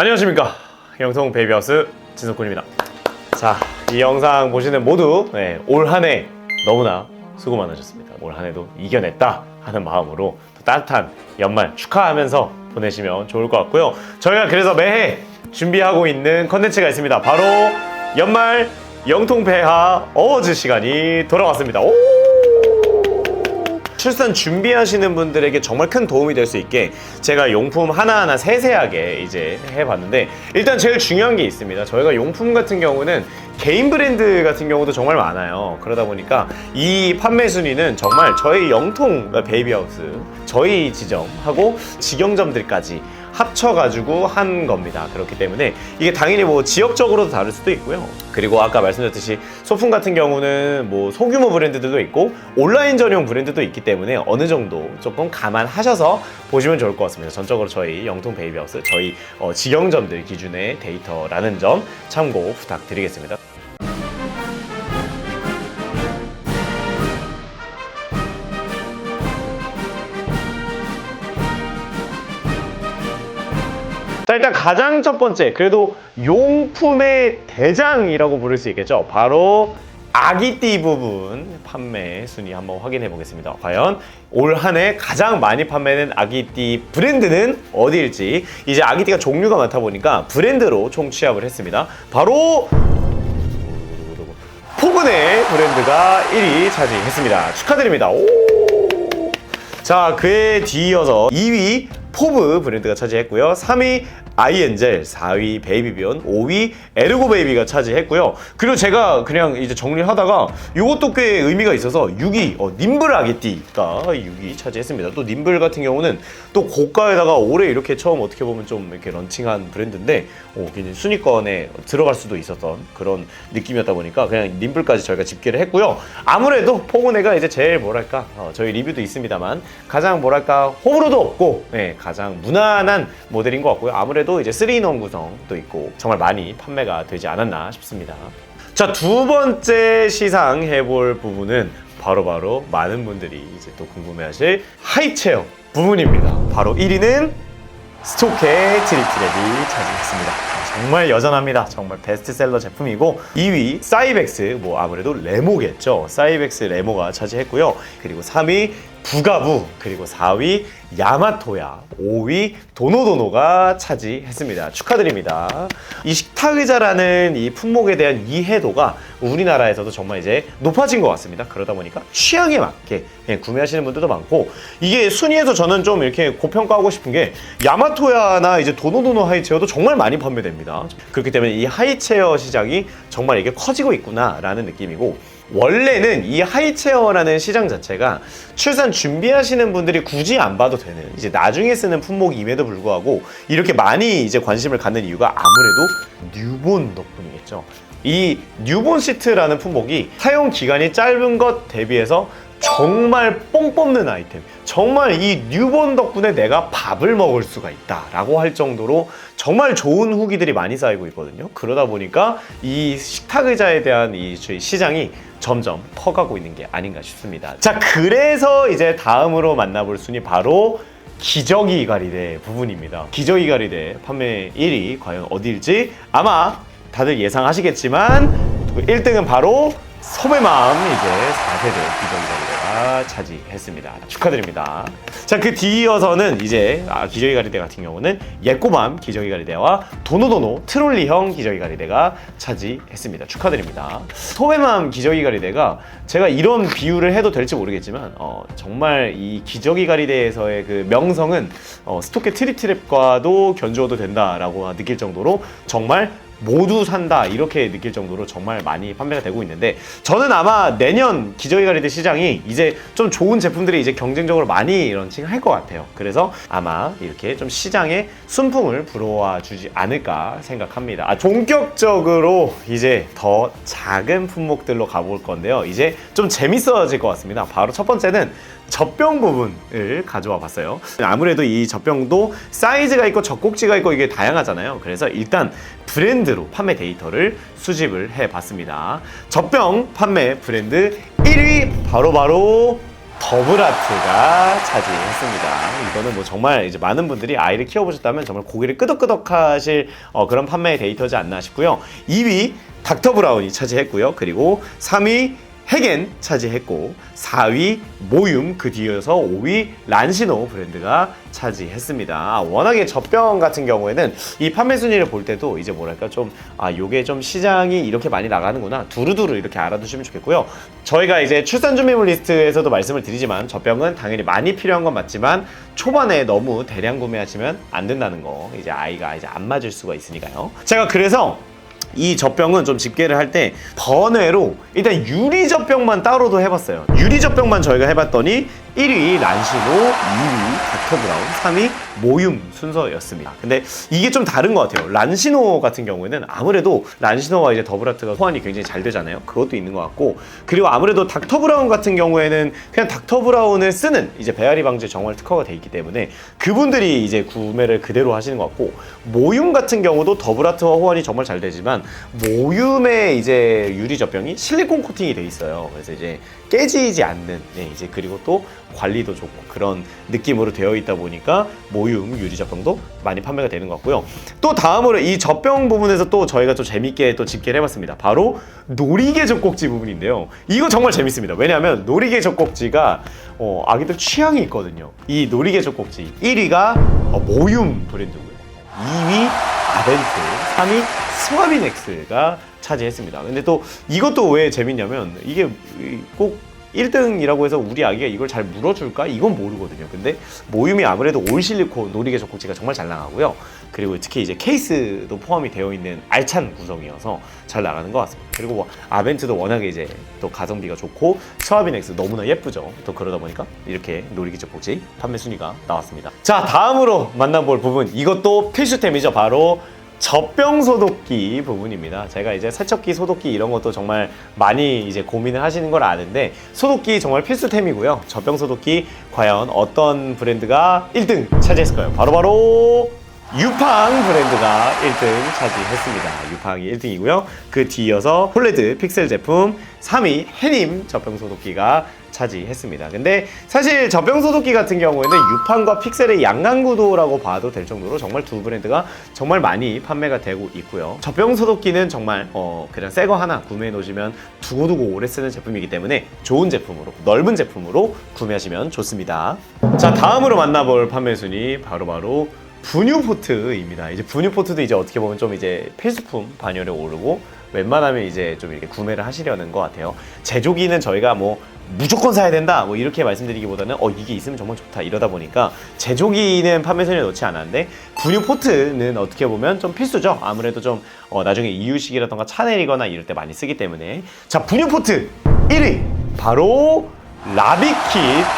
안녕하십니까. 영통 베이비하우스 진석군입니다. 자 이 영상 보시는 모두 네, 올한 해 너무나 수고 많으셨습니다. 올 한 해도 이겨냈다 하는 마음으로 또 따뜻한 연말 축하하면서 보내시면 좋을 것 같고요. 저희가 그래서 매해 준비하고 있는 컨텐츠가 있습니다. 바로 연말 영통폐하 어워즈 시간이 돌아왔습니다. 오! 출산 준비하시는 분들에게 정말 큰 도움이 될 수 있게 제가 용품 하나하나 세세하게 이제 해봤는데 일단 제일 중요한 게 있습니다. 저희가 용품 같은 경우는 개인 브랜드 같은 경우도 정말 많아요. 그러다 보니까 이 판매 순위는 정말 저희 영통 베이비하우스 저희 지점하고 직영점들까지 합쳐가지고 한 겁니다. 그렇기 때문에 이게 당연히 뭐 지역적으로도 다를 수도 있고요. 그리고 아까 말씀드렸듯이 소품 같은 경우는 뭐 소규모 브랜드들도 있고 온라인 전용 브랜드도 있기 때문에 어느 정도 조금 감안하셔서 보시면 좋을 것 같습니다. 전적으로 저희 영통 베이비하우스 저희 어, 직영점들 기준의 데이터라는 점 참고 부탁드리겠습니다. 일단 가장 첫 번째 그래도 용품의 대장이라고 부를 수 있겠죠? 바로 아기띠 부분 판매 순위 한번 확인해 보겠습니다. 과연 올 한 해 가장 많이 판매된 아기띠 브랜드는 어디일지. 이제 아기띠가 종류가 많다 보니까 브랜드로 총 취합을 했습니다. 바로 포근의 브랜드가 1위 차지했습니다. 축하드립니다. 오! 자, 그에 뒤이어서 2위 포브 브랜드가 차지했고요. 3위 아이엔젤, 4위 베이비비온, 5위 에르고 베이비가 차지했고요. 그리고 제가 그냥 이제 정리를 하다가 이것도 꽤 의미가 있어서 6위 어, 님블 아기띠가 6위 차지했습니다. 또 님블 같은 경우는 또 고가에다가 올해 이렇게 처음 어떻게 보면 좀 이렇게 런칭한 브랜드인데 어, 순위권에 들어갈 수도 있었던 그런 느낌이었다 보니까 그냥 님블까지 저희가 집계를 했고요. 아무래도 포근해가 이제 제일 뭐랄까 어, 저희 리뷰도 있습니다만 가장 뭐랄까 호불호도 없고 네, 가장 무난한 모델인 것 같고요. 아무래도 이제 3인원 구성도 있고 정말 많이 판매가 되지 않았나 싶습니다. 자, 두 번째 시상해 볼 부분은 바로 바로 많은 분들이 이제 또 궁금해하실 하이체어 부분입니다. 바로 1위는 스토케 트리트랩이 차지했습니다. 정말 여전합니다. 정말 베스트셀러 제품이고 2위 사이벡스 뭐 아무래도 레모겠죠. 사이벡스 레모가 차지했고요. 그리고 3위 부가부 그리고 4위 야마토야 5위 도노도노가 차지했습니다. 축하드립니다. 이 식탁의자라는 이 품목에 대한 이해도가 우리나라에서도 정말 이제 높아진 것 같습니다. 그러다 보니까 취향에 맞게 예, 구매하시는 분들도 많고 이게 순위에서 저는 좀 이렇게 고평가하고 싶은 게 야마토야나 이제 도노도노 하이체어도 정말 많이 판매됩니다. 그렇기 때문에 이 하이체어 시장이 정말 이게 커지고 있구나 라는 느낌이고 원래는 이 하이체어라는 시장 자체가 출산 준비하시는 분들이 굳이 안 봐도 되는 이제 나중에 쓰는 품목임에도 불구하고 이렇게 많이 이제 관심을 갖는 이유가 아무래도 뉴본 덕분이겠죠. 이 뉴본 시트라는 품목이 사용 기간이 짧은 것 대비해서 정말 뽕 뽑는 아이템. 정말 이 뉴본 덕분에 내가 밥을 먹을 수가 있다 라고 할 정도로 정말 좋은 후기들이 많이 쌓이고 있거든요. 그러다 보니까 이 식탁 의자에 대한 이 시장이 점점 커가고 있는 게 아닌가 싶습니다. 자, 그래서 이제 다음으로 만나볼 순위 바로 기저귀 가리대 부분입니다. 기저귀 가리대 판매 1위 과연 어디일지 아마 다들 예상하시겠지만 1등은 바로 소매마음 이제 4세대 기저귀 가리대 가 차지했습니다. 축하드립니다. 자, 그 뒤이어서는 이제 아, 기저귀 가리대 같은 경우는 예꼬맘 기저귀 가리대와 도노도노 트롤리형 기저귀 가리대가 차지했습니다. 축하드립니다. 소매맘 기저귀 가리대가 제가 이런 비유를 해도 될지 모르겠지만 어, 정말 이 기저귀 가리대에서의 그 명성은 어, 스토케 트리트랩과도 견주어도 된다라고 느낄 정도로 정말 모두 산다 이렇게 느낄 정도로 정말 많이 판매가 되고 있는데 저는 아마 내년 기저귀 가리대 시장이 이제 좀 좋은 제품들이 이제 경쟁적으로 많이 런칭할 것 같아요. 그래서 아마 이렇게 좀 시장에 순풍을 불어와 주지 않을까 생각합니다. 아, 본격적으로 이제 더 작은 품목들로 가볼 건데요. 이제 좀 재밌어질 것 같습니다. 바로 첫 번째는 젖병 부분을 가져와 봤어요. 아무래도 이 젖병도 사이즈가 있고 젖꼭지가 있고 이게 다양하잖아요. 그래서 일단 브랜드로 판매 데이터를 수집을 해 봤습니다. 젖병 판매 브랜드 1위 바로 바로 더블아트가 차지했습니다. 이거는 뭐 정말 이제 많은 분들이 아이를 키워보셨다면 정말 고개를 끄덕끄덕 하실 어, 그런 판매 데이터지 않나 싶고요. 2위 닥터 브라운이 차지했고요. 그리고 3위 헤겐 차지했고 4위 모윰 그 뒤이어서 5위 란시노 브랜드가 차지했습니다. 워낙에 젖병 같은 경우에는 이 판매 순위를 볼 때도 이제 뭐랄까 좀 아 요게 좀 시장이 이렇게 많이 나가는구나 두루두루 이렇게 알아두시면 좋겠고요. 저희가 이제 출산 준비물 리스트에서도 말씀을 드리지만 젖병은 당연히 많이 필요한 건 맞지만 초반에 너무 대량 구매하시면 안 된다는 거 이제 아이가 이제 안 맞을 수가 있으니까요. 제가 그래서 이 젖병은 좀 집계를 할 때 번외로 일단 유리 젖병만 따로도 해봤어요. 유리 젖병만 저희가 해봤더니 1위 란시노, 2위 닥터 브라운, 3위 모윰 순서였습니다. 근데 이게 좀 다른 것 같아요. 란시노 같은 경우에는 아무래도 란시노와 이제 더블아트가 호환이 굉장히 잘 되잖아요. 그것도 있는 것 같고 그리고 아무래도 닥터 브라운 같은 경우에는 그냥 닥터 브라운을 쓰는 이제 배앓이 방지 정말 특허가 돼 있기 때문에 그분들이 이제 구매를 그대로 하시는 것 같고 모윰 같은 경우도 더블아트와 호환이 정말 잘 되지만 모윰의 이제 유리 젖병이 실리콘 코팅이 돼 있어요. 그래서 이제 깨지지 않는 네, 이제 그리고 또 관리도 좋고 그런 느낌으로 되어 있다 보니까 모윰 유리 젖 병도 많이 판매가 되는 것 같고요. 또 다음으로 이 젖병 부분에서 또 저희가 좀 재밌게 또 집계를 해봤습니다. 바로 놀이개 젖꼭지 부분인데요. 이거 정말 재밌습니다. 왜냐하면 놀이개 젖꼭지가 어, 아기들 취향이 있거든요. 이 놀이개 젖꼭지 1위가 어, 모윰 브랜드고요. 2위 아벤트, 3위 스와비넥스가 차지했습니다. 근데 또 이것도 왜 재밌냐면 이게 꼭 1등이라고 해서 우리 아기가 이걸 잘 물어줄까? 이건 모르거든요. 근데 모윰이 아무래도 올 실리콘 놀이개 젖꼭지가 정말 잘 나가고요. 그리고 특히 이제 케이스도 포함이 되어 있는 알찬 구성이어서 잘 나가는 것 같습니다. 그리고 뭐 아벤트도 워낙에 이제 또 가성비가 좋고 스와비넥스 너무나 예쁘죠. 또 그러다 보니까 이렇게 놀이개 젖꼭지 판매 순위가 나왔습니다. 자 다음으로 만나볼 부분 이것도 필수템이죠. 바로 젖병 소독기 부분입니다. 제가 이제 세척기, 소독기 이런 것도 정말 많이 이제 고민을 하시는 걸 아는데 소독기 정말 필수템이고요. 젖병 소독기 과연 어떤 브랜드가 1등 차지했을까요? 바로바로 유팡 브랜드가 1등 차지했습니다. 유팡이 1등이고요. 그 뒤이어서 폴레드 픽셀 제품 3위 해님 젖병 소독기가 차지했습니다. 근데 사실 젖병 소독기 같은 경우에는 유팡과 픽셀의 양강구도라고 봐도 될 정도로 정말 두 브랜드가 정말 많이 판매가 되고 있고요. 젖병 소독기는 정말 어 그냥 새 거 하나 구매해 놓으시면 두고두고 오래 쓰는 제품이기 때문에 좋은 제품으로 넓은 제품으로 구매하시면 좋습니다. 자 다음으로 만나볼 판매 순위 바로 바로 분유포트입니다. 이제 분유포트도 이제 어떻게 보면 좀 이제 필수품 반열에 오르고 웬만하면 이제 좀 이렇게 구매를 하시려는 것 같아요. 제조기는 저희가 뭐 무조건 사야 된다. 뭐 이렇게 말씀드리기보다는 어 이게 있으면 정말 좋다. 이러다 보니까 제조기는 판매 순위에 넣지 않았는데 분유 포트는 어떻게 보면 좀 필수죠. 아무래도 좀 어, 나중에 이유식이라던가 차 내리거나 이럴 때 많이 쓰기 때문에. 자 분유 포트 1위. 바로 라비킷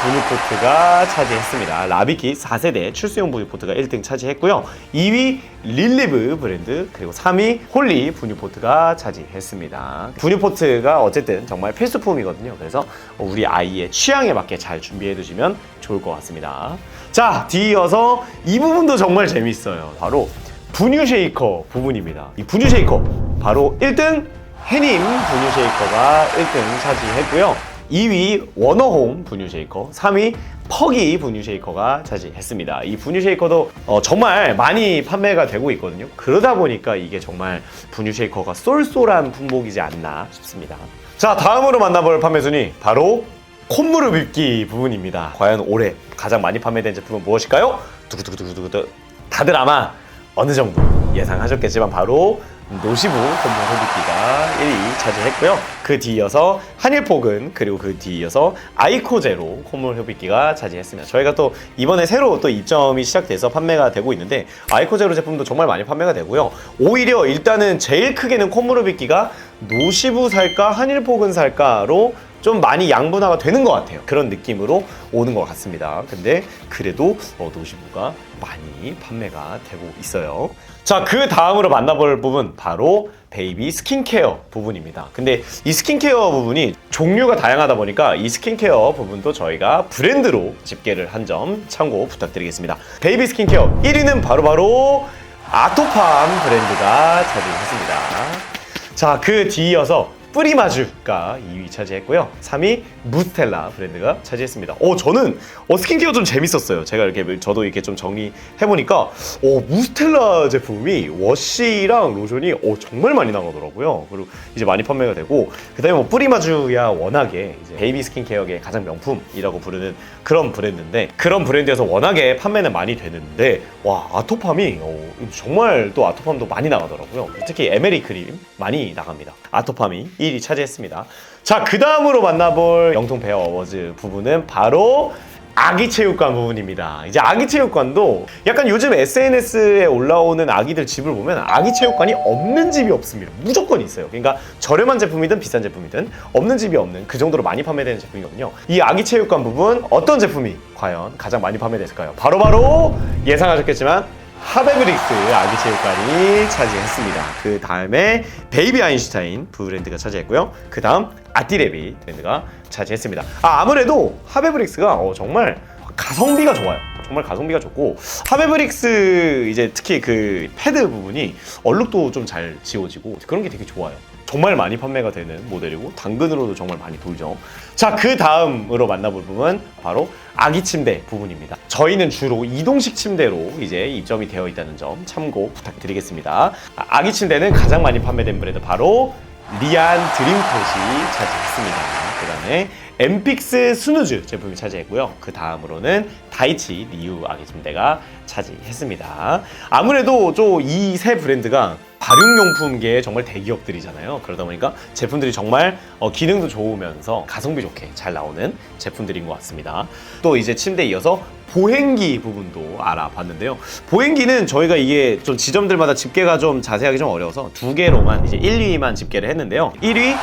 분유포트가 차지했습니다. 라비킷 4세대 출수용 분유포트가 1등 차지했고요. 2위 릴리브 브랜드 그리고 3위 홀리 분유포트가 차지했습니다. 분유포트가 어쨌든 정말 필수품이거든요. 그래서 우리 아이의 취향에 맞게 잘 준비해 두시면 좋을 것 같습니다. 자, 뒤이어서 이 부분도 정말 재밌어요. 바로 분유 쉐이커 부분입니다. 이 분유 쉐이커 바로 1등 해님 분유 쉐이커가 1등 차지했고요. 2위 워너홈 분유 쉐이커, 3위 퍼기 분유 쉐이커가 차지했습니다. 이 분유 쉐이커도 어, 정말 많이 판매가 되고 있거든요. 그러다 보니까 이게 정말 분유 쉐이커가 쏠쏠한 품목이지 않나 싶습니다. 자, 다음으로 만나볼 판매 순위 바로 콧무릎 입기 부분입니다. 과연 올해 가장 많이 판매된 제품은 무엇일까요? 두구두구두구두구 다들 아마 어느 정도 예상하셨겠지만 바로 노시부 콧무릎 입기가 1위 차지했고요. 그 뒤이어서 한일폭은 그리고 그 뒤이어서 아이코제로 콧물 흡입기가 차지했습니다. 저희가 또 이번에 새로 또 입점이 시작돼서 판매가 되고 있는데 아이코제로 제품도 정말 많이 판매가 되고요. 오히려 일단은 제일 크게는 콧물 흡입기가 노시부 살까 한일폭은 살까로 좀 많이 양분화가 되는 것 같아요. 그런 느낌으로 오는 것 같습니다. 근데 그래도 어, 노시부가 많이 판매가 되고 있어요. 자, 그 다음으로 만나볼 부분 바로 베이비 스킨케어 부분입니다. 근데 이 스킨케어 부분이 종류가 다양하다 보니까 이 스킨케어 부분도 저희가 브랜드로 집계를 한 점 참고 부탁드리겠습니다. 베이비 스킨케어 1위는 바로 바로 아토팜 브랜드가 차지했습니다. 자, 그 뒤이어서 뿌리마주가 2위 차지했고요. 3위 무스텔라 브랜드가 차지했습니다. 어 저는 어, 스킨케어 좀 재밌었어요. 제가 이렇게 저도 이렇게 좀 정리해 보니까 어 무스텔라 제품이 워시랑 로션이 어 정말 많이 나가더라고요. 그리고 이제 많이 판매가 되고 그다음에 뭐 뿌리마주야 워낙에 이제 베이비 스킨케어계 가장 명품이라고 부르는 그런 브랜드인데 그런 브랜드에서 워낙에 판매는 많이 되는데 와 아토팜이 어, 정말 또 아토팜도 많이 나가더라고요. 특히 에메리 크림 많이 나갑니다. 아토팜이 1위 차지했습니다. 자, 그 다음으로 만나볼 영통 베어 어워즈 부분은 바로 아기 체육관 부분입니다. 이제 아기 체육관도 약간 요즘 SNS에 올라오는 아기들 집을 보면 아기 체육관이 없는 집이 없습니다. 무조건 있어요. 그러니까 저렴한 제품이든 비싼 제품이든 없는 집이 없는 그 정도로 많이 판매되는 제품이거든요. 이 아기 체육관 부분 어떤 제품이 과연 가장 많이 판매됐을까요? 바로바로 예상하셨겠지만 하베브릭스 아기 체육관이 차지했습니다. 그 다음에 베이비 아인슈타인 브랜드가 차지했고요. 그 다음 아띠레비 브랜드가 차지했습니다. 아 아무래도 하베브릭스가 어, 정말 가성비가 좋아요. 정말 가성비가 좋고 하베브릭스 이제 특히 그 패드 부분이 얼룩도 좀 잘 지워지고 그런 게 되게 좋아요. 정말 많이 판매가 되는 모델이고 당근으로도 정말 많이 돌죠. 자, 그 다음으로 만나볼 부분 바로 아기 침대 부분입니다. 저희는 주로 이동식 침대로 이제 입점이 되어 있다는 점 참고 부탁드리겠습니다. 아, 아기 침대는 가장 많이 판매된 브랜드 바로 리안 드림텟이 차지했습니다. 그 다음에 엠픽스 스누즈 제품이 차지했고요. 그 다음으로는 다이치 리우 아기 침대가 차지했습니다. 아무래도 이세 브랜드가 발육용품계의 정말 대기업들이잖아요. 그러다 보니까 제품들이 정말 어, 기능도 좋으면서 가성비 좋게 잘 나오는 제품들인 것 같습니다. 또 이제 침대에 이어서 보행기 부분도 알아봤는데요. 보행기는 저희가 이게 좀 지점들마다 집계가 좀 자세하게 좀 어려워서 두 개로만 이제 1, 2위만 집계를 했는데요. 1위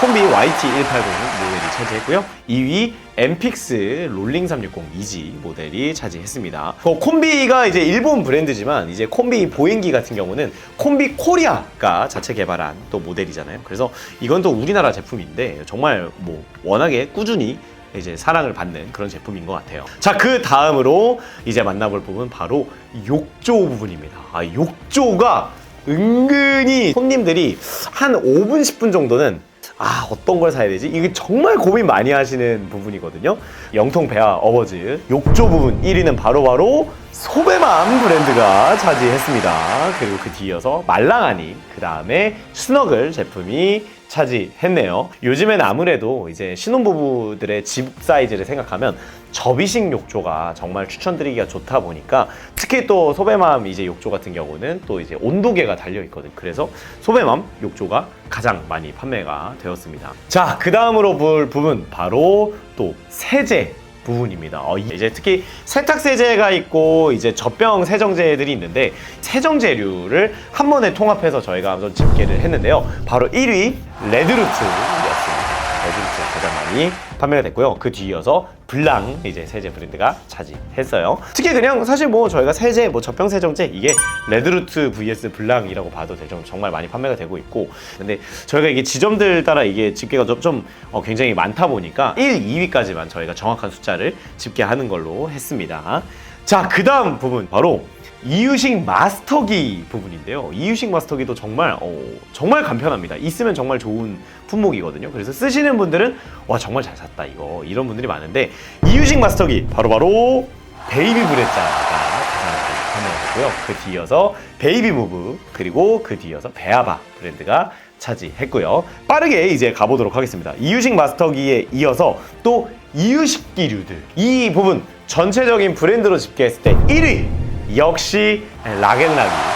콤비 YT180 모델이 차지했고요. 2위 엠픽스 롤링 360 이지 모델이 차지했습니다. 그 콤비가 이제 일본 브랜드지만 이제 콤비 보행기 같은 경우는 콤비 코리아가 자체 개발한 또 모델이잖아요. 그래서 이건 또 우리나라 제품인데 정말 뭐 워낙에 꾸준히 이제 사랑을 받는 그런 제품인 것 같아요. 자, 그 다음으로 이제 만나볼 부분 바로 욕조 부분입니다. 아, 욕조가 은근히 손님들이 한 5분, 10분 정도는 아, 어떤 걸 사야 되지? 이게 정말 고민 많이 하시는 부분이거든요. 영통 베아 어워즈 욕조 부분 1위는 바로바로 소배맘 브랜드가 차지했습니다. 그리고 그 뒤이어서 말랑하니, 그 다음에 스너글 제품이 차지했네요. 요즘엔 아무래도 이제 신혼부부들의 집 사이즈를 생각하면 접이식 욕조가 정말 추천드리기가 좋다 보니까 특히 또 소배맘 이제 욕조 같은 경우는 또 이제 온도계가 달려 있거든. 그래서 소배맘 욕조가 가장 많이 판매가 되었습니다. 자, 그 다음으로 볼 부분 바로 또 세제 부분입니다. 어, 이제 특히 세탁 세제가 있고 이제 젖병 세정제들이 있는데 세정제류를 한 번에 통합해서 저희가 한번 집계를 했는데요. 바로 1위 레드루트였습니다. 레드루트 가장 많이 판매가 됐고요. 그 뒤이어서 블랑 이제 세제 브랜드가 차지했어요. 특히 그냥 사실 뭐 저희가 세제, 뭐 젖병 세정제 이게 레드루트 vs 블랑이라고 봐도 되죠. 정말 많이 판매가 되고 있고. 근데 저희가 이게 지점들 따라 이게 집계가 좀, 좀 어, 굉장히 많다 보니까 1, 2위까지만 저희가 정확한 숫자를 집계하는 걸로 했습니다. 자, 그 다음 부분 바로 이유식 마스터기 부분인데요. 이유식 마스터기도 정말 어, 정말 간편합니다. 있으면 정말 좋은 품목이거든요. 그래서 쓰시는 분들은 와 정말 잘 샀다 이거 이런 분들이 많은데 이유식 마스터기 바로바로 베이비 브레자가 가장 많이 판매되고요. 그 뒤이어서 베이비 무브 그리고 그 뒤이어서 베아바 브랜드가 차지했고요. 빠르게 이제 가보도록 하겠습니다. 이유식 마스터기에 이어서 또 이유식기류들 이 부분 전체적인 브랜드로 집계했을 때 1위 역시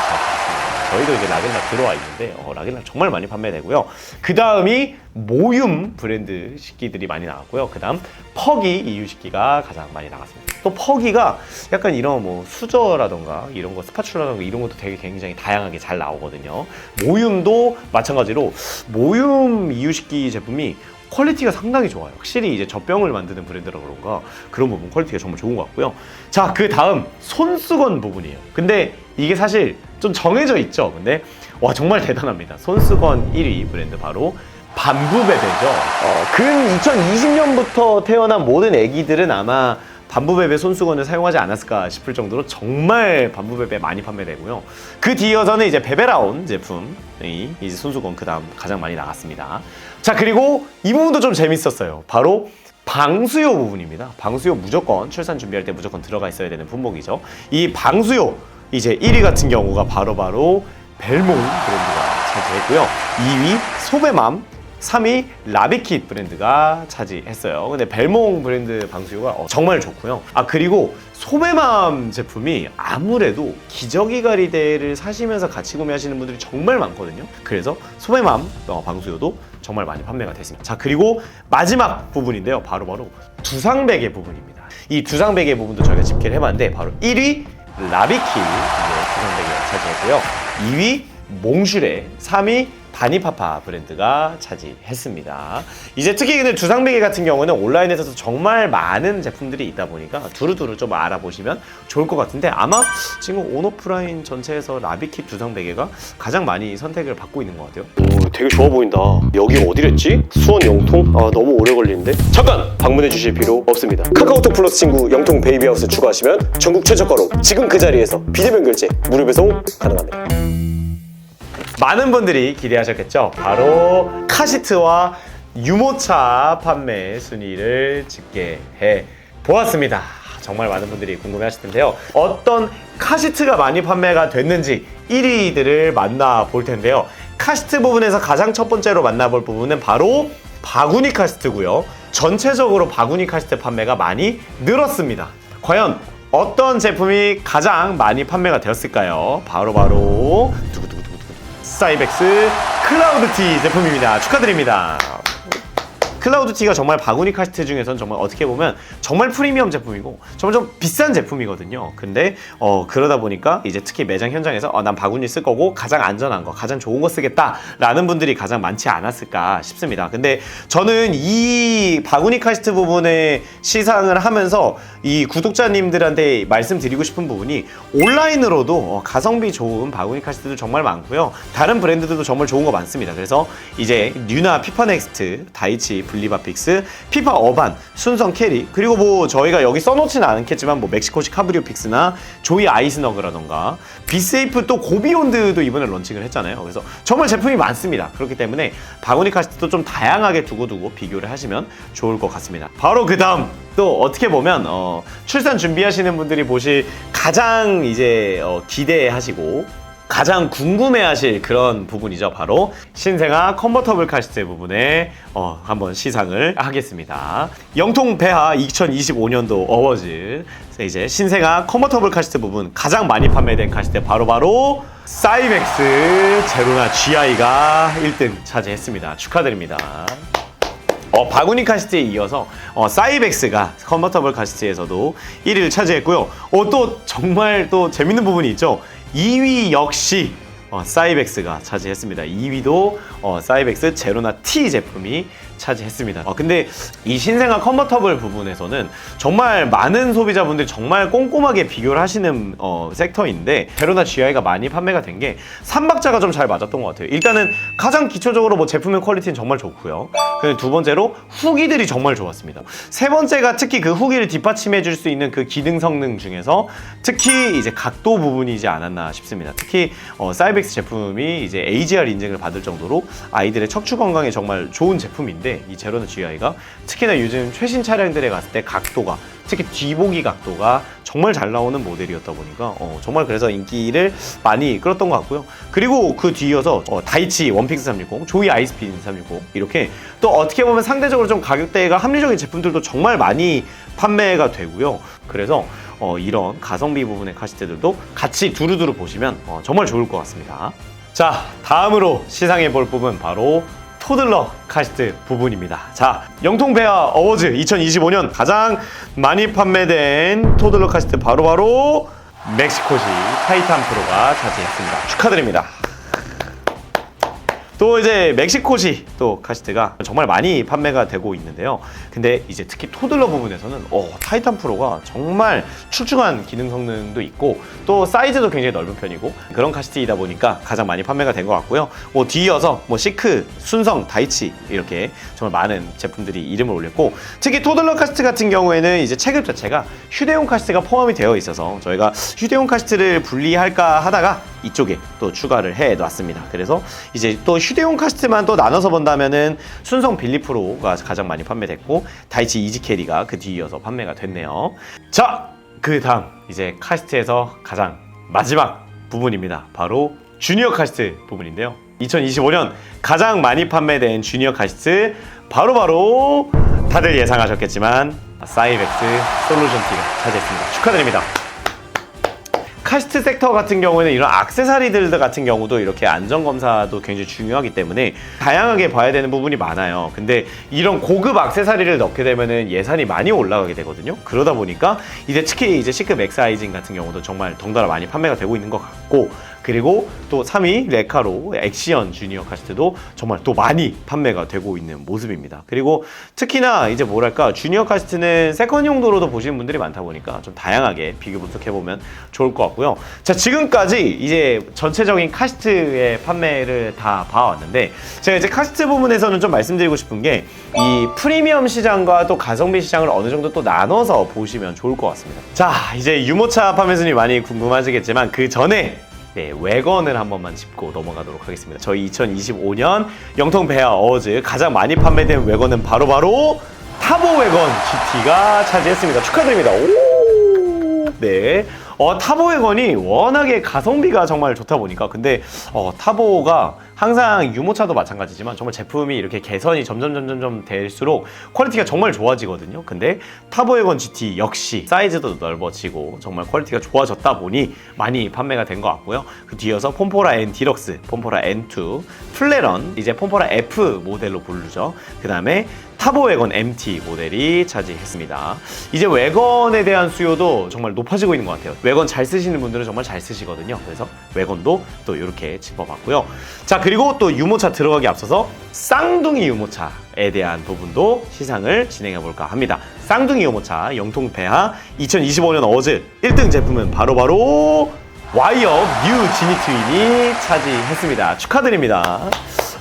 잡혔습니다. 저희도 이제 라겐락 들어와 있는데 어, 라겐락 정말 많이 판매되고요. 그 다음이 모윰 브랜드 식기들이 많이 나왔고요. 그 다음 퍽이 이유 식기가 가장 많이 나갔습니다. 또 퍽이가 약간 이런 뭐 수저라던가 이런 거 스파츌라던가 이런 것도 되게 굉장히 다양하게 잘 나오거든요. 모윰도 마찬가지로 모윰 이유 식기 제품이 퀄리티가 상당히 좋아요. 확실히 이제 젖병을 만드는 브랜드라 그런가 그런 부분 퀄리티가 정말 좋은 것 같고요. 자, 그 다음 손수건 부분이에요. 근데 이게 사실 좀 정해져 있죠. 근데 와 정말 대단합니다. 손수건 1위 브랜드 바로 반부베베죠. 어, 근 2020년부터 태어난 모든 애기들은 아마 반부베베 손수건을 사용하지 않았을까 싶을 정도로 정말 반부베베 많이 판매되고요. 그 뒤이어서는 이제 베베라온 제품이 이제 손수건 그 다음 가장 많이 나갔습니다. 자 그리고 이 부분도 좀 재밌었어요. 바로 방수요 부분입니다. 방수요 무조건 출산 준비할 때 무조건 들어가 있어야 되는 품목이죠. 이 방수요 이제 1위 같은 경우가 바로바로 벨몽 브랜드가 차지했고요. 2위 소베맘, 3위 라비킷 브랜드가 차지했어요. 근데 벨몽 브랜드 방수유가 어, 정말 좋고요. 아 그리고 소베맘 제품이 아무래도 기저귀 가리 대를 사시면서 같이 구매하시는 분들이 정말 많거든요. 그래서 소베맘 어, 방수유도 정말 많이 판매가 됐습니다. 자 그리고 마지막 부분인데요. 바로 바로 두상베개 부분입니다. 이 두상베개 부분도 저희가 집계를 해봤는데 바로 1위 라비키 두상베개가 차지했고요. 2위 몽슈레, 3위 바니파파 브랜드가 차지했습니다. 이제 특히 근데 두상베개 같은 경우는 온라인에서도 정말 많은 제품들이 있다 보니까 두루두루 좀 알아보시면 좋을 것 같은데 아마 지금 온오프라인 전체에서 라비킷 두상베개가 가장 많이 선택을 받고 있는 것 같아요. 오, 되게 좋아 보인다. 여기 어디랬지? 수원 영통? 아, 너무 오래 걸리는데? 잠깐! 방문해 주실 필요 없습니다. 카카오톡 플러스 친구 영통 베이비하우스 추가하시면 전국 최저가로 지금 그 자리에서 비대면 결제, 무료 배송 가능합니다. 많은 분들이 기대하셨겠죠? 바로 카시트와 유모차 판매 순위를 집계해 보았습니다. 정말 많은 분들이 궁금해 하실 텐데요. 어떤 카시트가 많이 판매가 됐는지 1위들을 만나볼 텐데요. 카시트 부분에서 가장 첫 번째로 만나볼 부분은 바로 바구니 카시트고요. 전체적으로 바구니 카시트 판매가 많이 늘었습니다. 과연 어떤 제품이 가장 많이 판매가 되었을까요? 바로바로 두구두구두구두구 사이벡스 클라우드 티 제품입니다. 축하드립니다. 클라우드 티가 정말 바구니 카시트 중에서는 정말 어떻게 보면 정말 프리미엄 제품이고 좀 비싼 제품이거든요. 근데 어 그러다 보니까 이제 특히 매장 현장에서 어, 난 바구니 쓸 거고 가장 안전한 거, 가장 좋은 거 쓰겠다라는 분들이 가장 많지 않았을까 싶습니다. 근데 저는 이 바구니 카시트 부분에 시상을 하면서 이 구독자님들한테 말씀드리고 싶은 부분이 온라인으로도 어, 가성비 좋은 바구니 카시트도 정말 많고요. 다른 브랜드들도 정말 좋은 거 많습니다. 그래서 이제 뉴나 피파넥스트, 다이치, 블 리바픽스, 피파 어반, 순성 캐리 그리고 뭐 저희가 여기 써놓지는 않겠지만 뭐 멕시코식 카브리오 픽스나 조이 아이스너그라던가 비세이프 또 고비온드도 이번에 런칭을 했잖아요. 그래서 정말 제품이 많습니다. 그렇기 때문에 바구니 카시트도 좀 다양하게 두고두고 비교를 하시면 좋을 것 같습니다. 바로 그 다음 또 어떻게 보면 어, 출산 준비하시는 분들이 보실 가장 이제 어, 기대하시고 가장 궁금해하실 그런 부분이죠. 바로 신생아 컨버터블 카시트 부분에 어, 한번 시상을 하겠습니다. 영통 배하 2025년도 어워즈 이제 신생아 컨버터블 카시트 부분 가장 많이 판매된 카시트 바로바로 사이맥스 제로나 GI가 1등 차지했습니다. 축하드립니다. 어, 바구니 카시트에 이어서 어, 사이벡스가 컨버터블 카시트에서도 1위를 차지했고요. 어, 또 정말 또 재밌는 부분이 있죠. 2위 역시 어, 사이벡스가 차지했습니다. 2위도 어, 사이벡스 제로나 T 제품이 차지했습니다. 어, 근데 이 신생아 컨버터블 부분에서는 정말 많은 소비자분들이 정말 꼼꼼하게 비교를 하시는 어, 섹터인데 제로나 GI가 많이 판매가 된게 삼박자가 좀 잘 맞았던 것 같아요. 일단은 가장 기초적으로 뭐 제품의 퀄리티는 정말 좋고요. 두 번째로 후기들이 정말 좋았습니다. 세 번째가 특히 그 후기를 뒷받침해 줄 수 있는 그 기능 성능 중에서 특히 이제 각도 부분이지 않았나 싶습니다. 특히 어, 사이벡스 제품이 이제 AGR 인증을 받을 정도로 아이들의 척추 건강에 정말 좋은 제품인데 이 제로나 GI가 특히나 요즘 최신 차량들에 갔을 때 각도가 특히 뒤보기 각도가 정말 잘 나오는 모델이었다 보니까 어, 정말 그래서 인기를 많이 끌었던 것 같고요. 그리고 그 뒤이어서 어, 다이치 원픽스 360, 조이 아이스핀 360 이렇게 또 어떻게 보면 상대적으로 좀 가격대가 합리적인 제품들도 정말 많이 판매가 되고요. 그래서 어, 이런 가성비 부분의 카시트들도 같이 두루두루 보시면 어, 정말 좋을 것 같습니다. 자, 다음으로 시상해 볼 부분 바로 토들러 카시트 부분입니다. 자, 영통배아 어워즈 2025년 가장 많이 판매된 토들러 카시트 바로바로 멕시코시 타이탄 프로가 차지했습니다. 축하드립니다. 또 이제 멕시코시 또 카시트가 정말 많이 판매가 되고 있는데요. 근데 이제 특히 토들러 부분에서는 어, 타이탄 프로가 정말 출중한 기능 성능도 있고 또 사이즈도 굉장히 넓은 편이고 그런 카시트이다 보니까 가장 많이 판매가 된 것 같고요. 뭐 뒤이어서 뭐 시크, 순성, 다이치 이렇게 정말 많은 제품들이 이름을 올렸고 특히 토들러 카시트 같은 경우에는 이제 체급 자체가 휴대용 카시트가 포함이 되어 있어서 저희가 휴대용 카시트를 분리할까 하다가 이쪽에 또 추가를 해 놨습니다. 그래서 이제 또 휴대용 카시트만 또 나눠서 본다면은 순성 빌리 프로가 가장 많이 판매됐고 다이치 이지 캐리가 그 뒤이어서 판매가 됐네요. 자, 그 다음 이제 카시트에서 가장 마지막 부분입니다. 바로 주니어 카시트 부분인데요. 2025년 가장 많이 판매된 주니어 카시트 바로 바로 다들 예상하셨겠지만 사이벡스 솔루션 T가 차지했습니다. 축하드립니다. 카시트 섹터 같은 경우에는 이런 악세사리들 같은 경우도 이렇게 안전 검사도 굉장히 중요하기 때문에 다양하게 봐야 되는 부분이 많아요. 근데 이런 고급 악세사리를 넣게 되면은 예산이 많이 올라가게 되거든요. 그러다 보니까 이제 특히 이제 C급 엑사이징 같은 경우도 정말 덩달아 많이 판매가 되고 있는 것 같고 그리고 또 3위 레카로 엑시언 주니어 카시트도 정말 또 많이 판매가 되고 있는 모습입니다. 그리고 특히나 이제 뭐랄까 주니어 카시트는 세컨 용도로도 보시는 분들이 많다 보니까 좀 다양하게 비교 분석해 보면 좋을 것 같고요. 자 지금까지 이제 전체적인 카시트의 판매를 다 봐왔는데 제가 이제 카시트 부분에서는 좀 말씀드리고 싶은 게 이 프리미엄 시장과 또 가성비 시장을 어느 정도 또 나눠서 보시면 좋을 것 같습니다. 자 이제 유모차 판매순위 많이 궁금하시겠지만 그 전에 네, 외건을 한 번만 짚고 넘어가도록 하겠습니다. 저희 2025년 영통 베아 어워즈 가장 많이 판매된 외건은 바로 바로 타보 외건 GT가 차지했습니다. 축하드립니다. 오! 네. 어, 타보 외건이 워낙에 가성비가 정말 좋다 보니까 근데 어, 타보가 항상 유모차도 마찬가지지만 정말 제품이 이렇게 개선이 점점 점점 점 될수록 퀄리티가 정말 좋아지거든요. 근데 타보 외건 GT 역시 사이즈도 넓어지고 정말 퀄리티가 좋아졌다 보니 많이 판매가 된 것 같고요. 그 뒤어서 폼포라 N 디럭스, 폼포라 N2, 플레런 이제 폼포라 F 모델로 부르죠. 그 다음에 타보 외건 MT 모델이 차지했습니다. 이제 외건에 대한 수요도 정말 높아지고 있는 것 같아요. 외건 잘 쓰시는 분들은 정말 잘 쓰시거든요. 그래서 외건도 또 이렇게 짚어봤고요. 자 그리고 또 유모차 들어가기 앞서서 쌍둥이 유모차에 대한 부분도 시상을 진행해 볼까 합니다. 쌍둥이 유모차 영통 배하 2025년 어즈 1등 제품은 바로 바로 와이어 뉴 지니 트윈이 차지했습니다. 축하드립니다.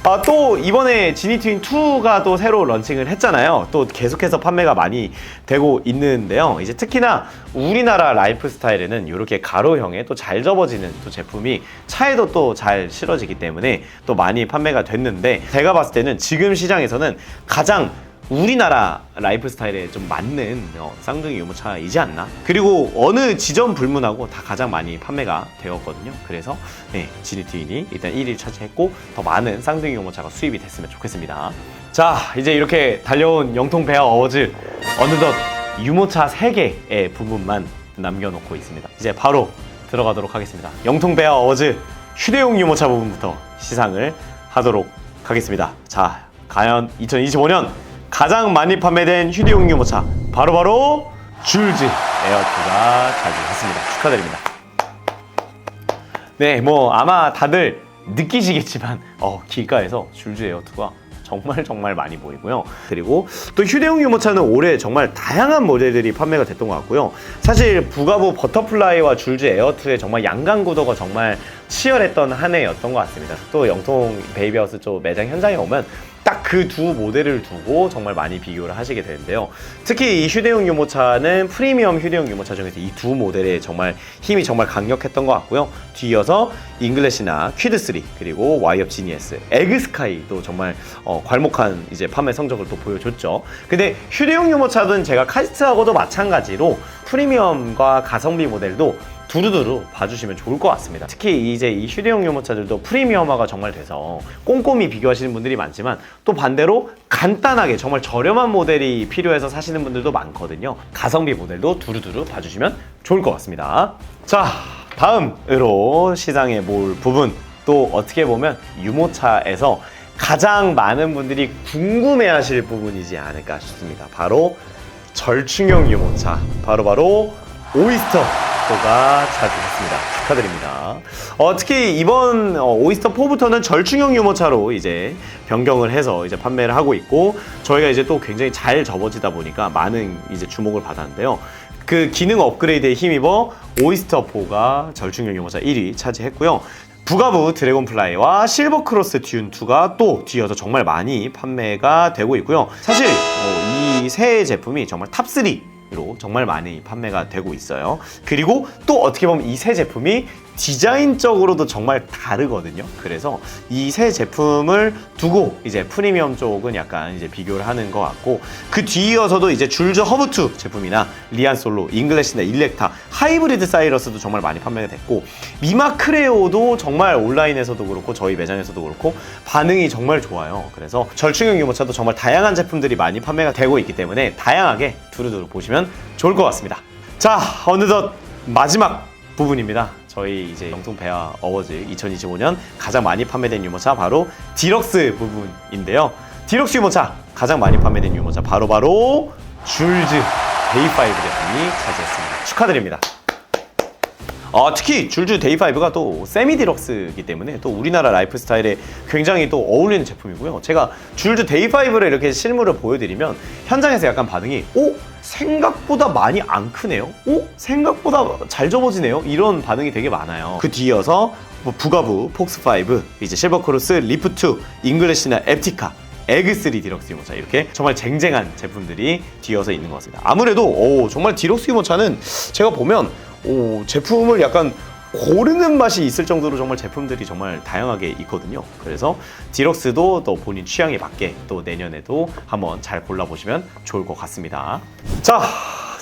아, 또 이번에 지니 트윈 2가 또 새로 런칭을 했잖아요. 또 계속해서 판매가 많이 되고 있는데요. 이제 특히나 우리나라 라이프 스타일에는 이렇게 가로형의 또잘 접어지는 또 제품이 차에도 또 잘 실어지기 때문에 또 많이 판매가 됐는데 제가 봤을 때는 지금 시장에서는 가장 우리나라 라이프 스타일에 좀 맞는 어, 쌍둥이 유모차이지 않나? 그리고 어느 지점 불문하고 다 가장 많이 판매가 되었거든요. 그래서 네, 지니트윈이 일단 1위를 차지했고 더 많은 쌍둥이 유모차가 수입이 됐으면 좋겠습니다. 자, 이제 이렇게 달려온 영통 베어 어워즈 어느덧 유모차 3개의 부분만 남겨놓고 있습니다. 이제 바로 들어가도록 하겠습니다. 영통 베어 어워즈 휴대용 유모차 부분부터 시상을 하도록 하겠습니다. 자, 과연 2025년 가장 많이 판매된 휴대용 유모차 바로바로 줄즈 에어2가 차지했습니다. 축하드립니다. 네, 뭐 아마 다들 느끼시겠지만 어, 길가에서 줄즈 에어2가 정말 정말 많이 보이고요. 그리고 또 휴대용 유모차는 올해 정말 다양한 모델들이 판매가 됐던 것 같고요. 사실 부가부 버터플라이와 줄즈 에어2의 정말 양강 구도가 정말 치열했던 한 해였던 것 같습니다. 또 영통 베이비하우스 쪽 매장 현장에 오면 딱 그 두 모델을 두고 정말 많이 비교를 하시게 되는데요. 특히 이 휴대용 유모차는 프리미엄 휴대용 유모차 중에서 이 두 모델의 정말 힘이 정말 강력했던 것 같고요. 뒤이어서 잉글래시나 퀴드3 그리고 와이업 지니에스, 에그스카이도 정말 어, 괄목한 이제 판매 성적을 또 보여줬죠. 근데 휴대용 유모차든 제가 카시트하고도 마찬가지로 프리미엄과 가성비 모델도 두루두루 봐주시면 좋을 것 같습니다. 특히 이제 이 휴대용 유모차들도 프리미엄화가 정말 돼서 꼼꼼히 비교하시는 분들이 많지만 또 반대로 간단하게 정말 저렴한 모델이 필요해서 사시는 분들도 많거든요. 가성비 모델도 두루두루 봐주시면 좋을 것 같습니다. 자, 다음으로 시장에 몰 부분 또 어떻게 보면 유모차에서 가장 많은 분들이 궁금해 하실 부분이지 않을까 싶습니다. 바로 절충형 유모차, 바로바로 오이스터 가 차지했습니다. 축하드립니다. 어, 특히 이번 어, 오이스터 4부터는 절충형 유모차로 이제 변경을 해서 이제 판매를 하고 있고 저희가 이제 또 굉장히 잘 접어지다 보니까 많은 이제 주목을 받았는데요. 그 기능 업그레이드에 힘입어 오이스터 4가 절충형 유모차 1위 차지했고요. 부가부 드래곤플라이와 실버크로스 듀운 2가 또 뒤어서 정말 많이 판매가 되고 있고요. 사실 이세 제품이 정말 탑3 로 정말 많이 판매가 되고 있어요. 그리고 또 어떻게 보면 이 새 제품이 디자인적으로도 정말 다르거든요. 그래서 이새 제품을 두고 이제 프리미엄 쪽은 약간 이제 비교를 하는 것 같고 그 뒤이어서도 이제 줄저 허브2 제품이나 리안 솔로, 잉글래시나 일렉타, 하이브리드 사이러스도 정말 많이 판매가 됐고 미마 크레오도 정말 온라인에서도 그렇고 저희 매장에서도 그렇고 반응이 정말 좋아요. 그래서 절충형 유모차도 정말 다양한 제품들이 많이 판매가 되고 있기 때문에 다양하게 두루두루 보시면 좋을 것 같습니다. 자, 어느덧 마지막 부분입니다. 저희 이제 영통 배아 어워즈 2025년 가장 많이 판매된 유모차 바로 디럭스 부분인데요. 디럭스 유모차 가장 많이 판매된 유모차 바로 바로 줄즈 데이5 제품이 차지했습니다. 축하드립니다. 어, 특히 줄주 데이5가 또 세미 디럭스이기 때문에 또 우리나라 라이프 스타일에 굉장히 또 어울리는 제품이고요. 제가 줄주 데이5를 이렇게 실물을 보여드리면 현장에서 약간 반응이 오? 생각보다 많이 안 크네요? 오? 생각보다 잘 접어지네요? 이런 반응이 되게 많아요. 그 뒤이어서 뭐 부가부, 폭스5, 이제 실버크로스, 리프2, 잉글래시나 앱티카 에그3 디럭스 유모차 이렇게 정말 쟁쟁한 제품들이 뒤어서 있는 것 같습니다. 아무래도 오, 정말 디럭스 유모차는 제가 보면 오, 제품을 약간 고르는 맛이 있을 정도로 정말 제품들이 정말 다양하게 있거든요. 그래서 디럭스도 또 본인 취향에 맞게 또 내년에도 한번 잘 골라보시면 좋을 것 같습니다. 자,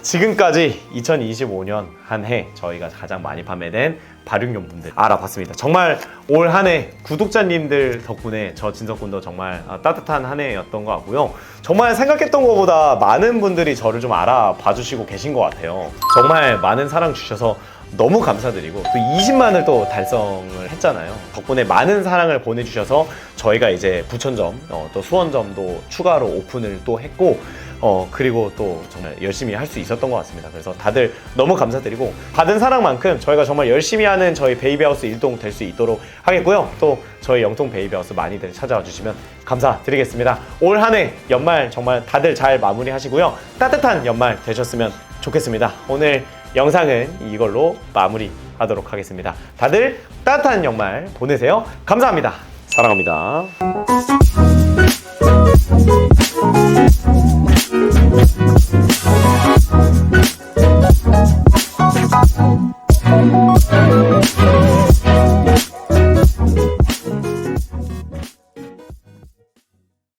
지금까지 2025년 한 해 저희가 가장 많이 판매된 발육용품들 알아봤습니다. 정말 올 한 해 구독자님들 덕분에 저 진석군도 정말 아, 따뜻한 한 해였던 것 같고요. 정말 생각했던 것보다 많은 분들이 저를 좀 알아봐 주시고 계신 것 같아요. 정말 많은 사랑 주셔서 너무 감사드리고 또 20만을 또 달성을 했잖아요. 덕분에 많은 사랑을 보내주셔서 저희가 이제 부천점 어, 또 수원점도 추가로 오픈을 또 했고 어 그리고 또 정말 열심히 할 수 있었던 것 같습니다. 그래서 다들 너무 감사드리고 받은 사랑만큼 저희가 정말 열심히 하는 저희 베이비하우스 일동 될 수 있도록 하겠고요. 또 저희 영통 베이비하우스 많이들 찾아와 주시면 감사드리겠습니다. 올 한 해 연말 정말 다들 잘 마무리하시고요. 따뜻한 연말 되셨으면 좋겠습니다. 오늘 영상은 이걸로 마무리하도록 하겠습니다. 다들 따뜻한 연말 보내세요. 감사합니다. 사랑합니다.